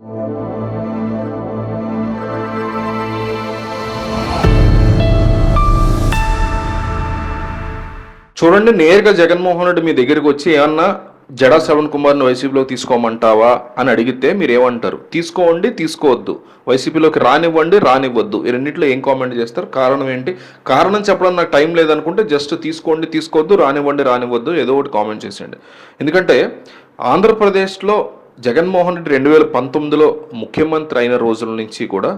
చూడండి నేరుగా జగన్మోహన్ రెడ్డి మీ దగ్గరికి వచ్చి ఏమన్నా జడా శ్రవణ్ కుమార్ని వైసీపీలో తీసుకోమంటావా అని అడిగితే మీరు ఏమంటారు తీసుకోండి తీసుకోవద్దు. వైసీపీలోకి రానివ్వండి రానివ్వద్దు. ఈ రెండింటిలో ఏం కామెంట్ చేస్తారు? కారణం ఏంటి? కారణం చెప్పడం నాకు టైం లేదనుకుంటే జస్ట్ తీసుకోండి తీసుకోవద్దు రానివ్వండి రానివ్వద్దు ఏదో ఒకటి కామెంట్ చేసేయండి. ఎందుకంటే ఆంధ్రప్రదేశ్లో జగన్మోహన్ రెడ్డి రెండు వేల పంతొమ్మిదిలో ముఖ్యమంత్రి అయిన రోజుల నుంచి కూడా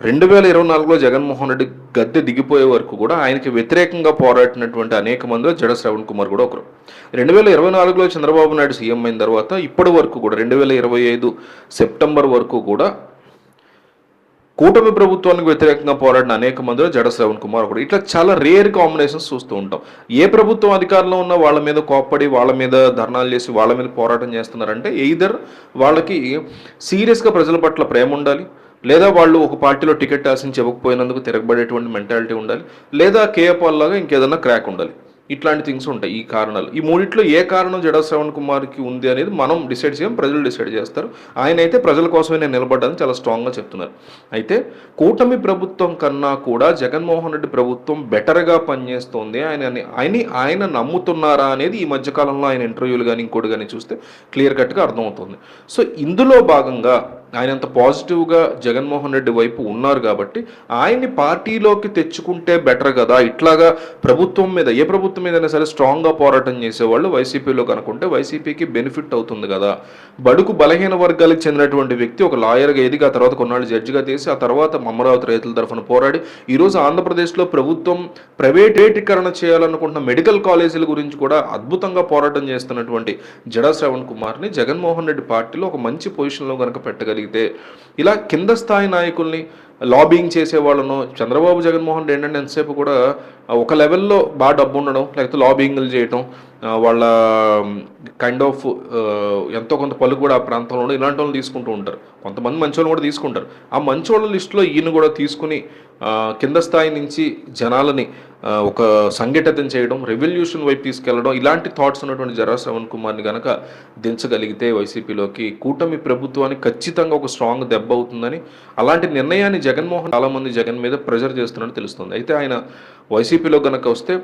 రెండు వేల ఇరవై నాలుగులో జగన్మోహన్ రెడ్డి గద్దె దిగిపోయే వరకు కూడా ఆయనకి వ్యతిరేకంగా పోరాడినటువంటి అనేక మందిలో జడ శ్రవణ్ కుమార్ కూడా ఒకరు. రెండు వేల ఇరవై నాలుగులో చంద్రబాబు నాయుడు సీఎం అయిన తర్వాత ఇప్పటి వరకు కూడా రెండు వేల ఇరవై ఐదు సెప్టెంబర్ వరకు కూడా కూటమి ప్రభుత్వానికి వ్యతిరేకంగా పోరాడిన అనేక మందిలో జడ శ్రవణ్ కుమార్ ఒకడు ఇట్లా చాలా రేర్ కాంబినేషన్స్ చూస్తూ ఉంటాం. ఏ ప్రభుత్వం అధికారంలో ఉన్న వాళ్ళ మీద కోప్పడి వాళ్ళ మీద ధర్నాలు చేసి వాళ్ళ మీద పోరాటం చేస్తున్నారంటే ఎయిదర్ వాళ్ళకి సీరియస్గా ప్రజల పట్ల ప్రేమ ఉండాలి లేదా వాళ్ళు ఒక పార్టీలో టికెట్ ఆశించి ఇవ్వకపోయినందుకు తిరగబడేటువంటి మెంటాలిటీ ఉండాలి లేదా కేఏపాల్ లాగా ఇంకేదన్నా క్రాక్ ఉండాలి. ఇట్లాంటి థింగ్స్ ఉంటాయి ఈ కారణాలు. ఈ మూడిట్లో ఏ కారణం జడా శ్రవణ్ కుమార్కి ఉంది అనేది మనం డిసైడ్ చేయం ప్రజలు డిసైడ్ చేస్తారు. ఆయన అయితే ప్రజల కోసమే నేను నిలబడ్డాను చాలా స్ట్రాంగ్గా చెప్తున్నారు. అయితే కూటమి ప్రభుత్వం కన్నా కూడా జగన్మోహన్ రెడ్డి ప్రభుత్వం బెటర్గా పనిచేస్తోంది. ఆయన ఆయన ఆయన నమ్ముతున్నారా అనేది ఈ మధ్యకాలంలో ఆయన ఇంటర్వ్యూలు కానీ ఇంకోటి కానీ చూస్తే క్లియర్ కట్గా అర్థమవుతుంది. సో ఇందులో భాగంగా ఆయన అంత పాజిటివ్గా జగన్మోహన్ రెడ్డి వైపు ఉన్నారు కాబట్టి ఆయన్ని పార్టీలోకి తెచ్చుకుంటే బెటర్ కదా. ఇట్లాగా ప్రభుత్వం మీద ఏ ప్రభుత్వం మీదైనా సరే స్ట్రాంగ్గా పోరాటం చేసేవాళ్ళు వైసీపీలో కనుకుంటే వైసీపీకి బెనిఫిట్ అవుతుంది కదా. బడుకు బలహీన వర్గాలకు చెందినటువంటి వ్యక్తి ఒక లాయర్గా ఎదిగి ఆ తర్వాత కొన్నాళ్ళు జడ్జిగా తీసి ఆ తర్వాత అమరావతి రైతుల తరఫున పోరాడి ఈరోజు ఆంధ్రప్రదేశ్లో ప్రభుత్వం ప్రైవేటీకరణ చేయాలనుకుంటున్న మెడికల్ కాలేజీల గురించి కూడా అద్భుతంగా పోరాటం చేస్తున్నటువంటి జడా శ్రవణ్ కుమార్ని జగన్మోహన్ రెడ్డి పార్టీలో ఒక మంచి పొజిషన్లో కనుక పెట్టగలిగితే ఇలా కింద స్థాయి నాయకుల్ని లాబింగ్ చేసే వాళ్ళను చంద్రబాబు జగన్మోహన్ రెడ్డి ఏంటంటే ఎంతసేపు కూడా ఒక లెవెల్లో బాగా డబ్బు ఉండడం లేకపోతే లాబింగ్లు చేయటం వాళ్ళ కైండ్ ఆఫ్ ఎంతో కొంత పలు కూడా ఆ ప్రాంతంలో ఇలాంటి వాళ్ళు తీసుకుంటూ ఉంటారు. కొంతమంది మంచి వాళ్ళు కూడా తీసుకుంటారు. ఆ మంచి వాళ్ళ లిస్టులో ఈయన కూడా తీసుకుని కింద స్థాయి నుంచి జనాలని ఒక సంఘటితం చేయడం రెవల్యూషన్ వైపు తీసుకెళ్ళడం ఇలాంటి థాట్స్ ఉన్నటువంటి జరా శ్రవణ్ కుమార్ని గనక దించగలిగితే వైసీపీలోకి కూటమి ప్రభుత్వానికి ఖచ్చితంగా ఒక స్ట్రాంగ్ దెబ్బ అవుతుందని అలాంటి నిర్ణయాన్ని జగన్మోహన్ చాలామంది జగన్ మీద ప్రెజర్ చేస్తున్నట్టు తెలుస్తుంది. అయితే ఆయన వైసీపీలో గనక వస్తే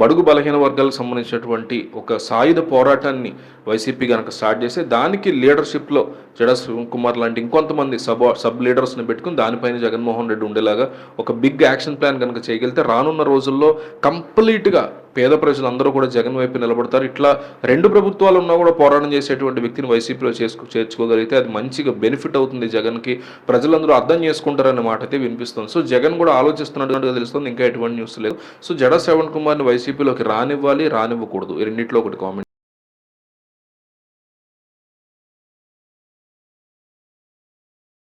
బడుగు బలహీన వర్గాలకు సంబంధించినటువంటి ఒక సాయుధ పోరాటాన్ని వైసీపీ కనుక స్టార్ట్ చేస్తే దానికి లీడర్షిప్లో జడా శ్రవణ్ కుమార్ లాంటి ఇంకొంతమంది సబ్ సబ్ లీడర్స్ని పెట్టుకుని దానిపైన జగన్మోహన్ రెడ్డి ఉండేలాగా ఒక బిగ్ యాక్షన్ ప్లాన్ కనుక చేయగలిగితే రానున్న రోజు రోజుల్లో కంప్లీట్గా పేద ప్రజలందరూ కూడా జగన్ వైపు నిలబడతారు. ఇట్లా రెండు ప్రభుత్వాలు ఉన్నా కూడా పోరాటం చేసేటువంటి వ్యక్తిని వైసీపీలో చేసుకు చేర్చుకోగలిగితే అది మంచిగా బెనిఫిట్ అవుతుంది జగన్కి. ప్రజలందరూ అర్థం చేసుకుంటారనే మాట అయితే వినిపిస్తుంది. సో జగన్ కూడా ఆలోచిస్తున్నట్టుగా తెలుస్తుంది. ఇంకా ఎటువంటి న్యూస్ లేదు. సో జడ శ్రవణ్ కుమార్ని వైసీపీలోకి రానివ్వాలి రానివ్వకూడదు. రెండింటిలో ఒకటి కామెంట్